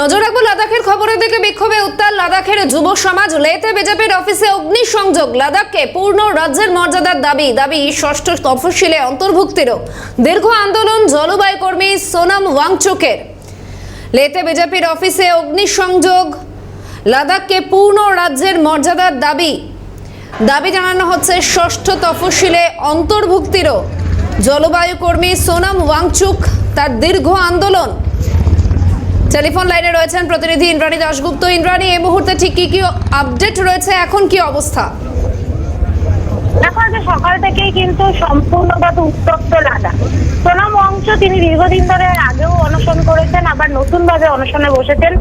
নজর রাখব লাদাখের খবরের দিকে বিক্ষোভে উত্তাল লাদাখের যুব সমাজ। লেতে বিজেপির অফিসে অগ্নিসংযোগ, লাদাখকে পূর্ণ রাজ্যের মর্যাদার দাবি। দাবি, ষষ্ঠ তফসিলে অন্তর্ভুক্তিরও। দীর্ঘ আন্দোলন, জলবায়ু কর্মী সোনাম ওয়াংচুকের। লেতে বিজেপির অফিসে অগ্নিসংযোগ, লাদাখকে পূর্ণ রাজ্যের মর্যাদার দাবি। দাবি জানানো হচ্ছে ষষ্ঠ তফসিলে অন্তর্ভুক্তিরও। জলবায়ু কর্মী সোনাম ওয়াংচুক, তার দীর্ঘ আন্দোলন। টেলিফোন লাইনে রয়েছেন প্রতিনিধি ইন্দ্রাণী দাশগুপ্ত। ইন্দ্রাণী, এই মুহূর্তে ঠিক কি কি আপডেট রয়েছে? এখন কি অবস্থা? দেখো আজকে সকাল থেকেই কিন্তু সম্পূর্ণভাবে উত্তপ্ত লাদা সোনাম অংশ তিনি দীর্ঘদিন ধরে আগেও অনশন করেছেন, আবার নতুন ভাবে অনশনে বসেছেন।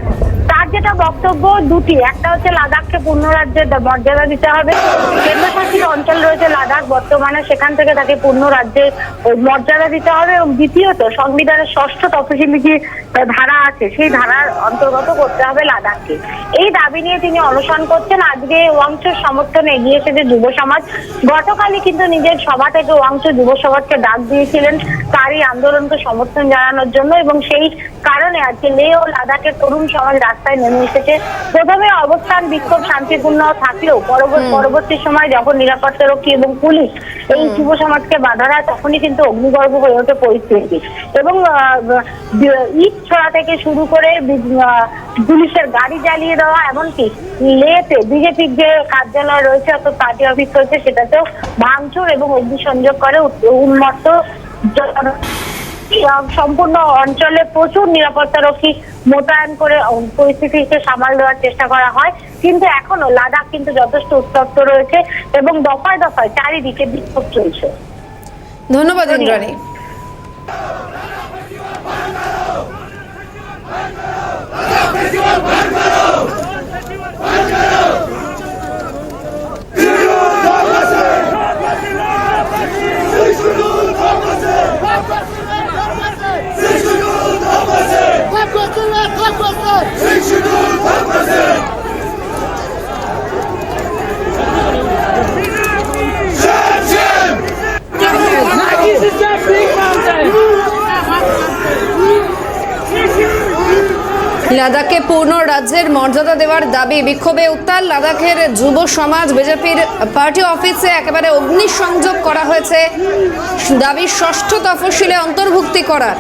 তার যেটা বক্তব্য দুটি। একটা হচ্ছে লাদাখকে পূর্ণ রাজ্যের মর্যাদা দিতে হবে। কেন্দ্রশাসিত অঞ্চল রয়েছে লাদাখ বর্তমানে সেখান থেকে তাকে পূর্ণ রাজ্যের মর্যাদা দিতে হবে এবং দ্বিতীয়ত সংবিধানের ষষ্ঠ তফসিলি যে ধারা আছে সেই ধারার অন্তর্গত করতে হবে লাদাখকে। এই দাবি নিয়ে তিনি অনশন করছেন। আজকে ওয়াংশোর সমর্থনে এগিয়ে এসেছে যুব সমাজ। গতকালই কিন্তু নিজের সভা থেকে ওয়াংশ যুব সমাজকে ডাক দিয়েছিলেন তারই আন্দোলনকে সমর্থন জানানোর জন্য এবং সেই কারণে আজকে লে ও লাদাখের তরুণ সমাজ রাস্তায় নেমে এসেছে। প্রথমে অবস্থান বিক্ষোভ শান্তিপূর্ণ থাকলেও পরবর্তী পরবর্তী সময় যখন নিরাপত্তা রক্ষী এবং পুলিশ এই যুব সমাজকে বাধা দেয় তখনই কিন্তু অগ্নিগর্ভ হয়ে ওঠে পরিস্থিতি। এবং ইট ছোড়া থেকে শুরু করে পুলিশের গাড়ি জ্বালিয়ে দেওয়া এমনকি লেতে বিজেপির যে কার্যালয় রয়েছে অর্থাৎ পার্টি অফিস রয়েছে সেটাতেও ভাঙচুর এবং অগ্নিসংযোগ করে উন্মত্ত সম্পূর্ণ অঞ্চলে প্রচুর নিরাপত্তা রক্ষী মোতায়েন করে পরিস্থিতিকে সামাল দেওয়ার চেষ্টা করা হয়। কিন্তু এখনও লাদাখ কিন্তু যথেষ্ট উত্তপ্ত রয়েছে এবং দফায় দফায় চারিদিকে বিক্ষোভ চলছে। ধন্যবাদ। ইন্দ্রাণী। লাদাখকে পূর্ণ রাজ্যের মর্যাদা দেওয়ার দাবি বিক্ষোভে উত্তাল লাদাখের যুব সমাজ। বিজেপির পার্টি অফিসে একেবারে অগ্নিসংযোগ করা হয়েছে। দাবি ষষ্ঠ তফসিলে অন্তর্ভুক্তি করার।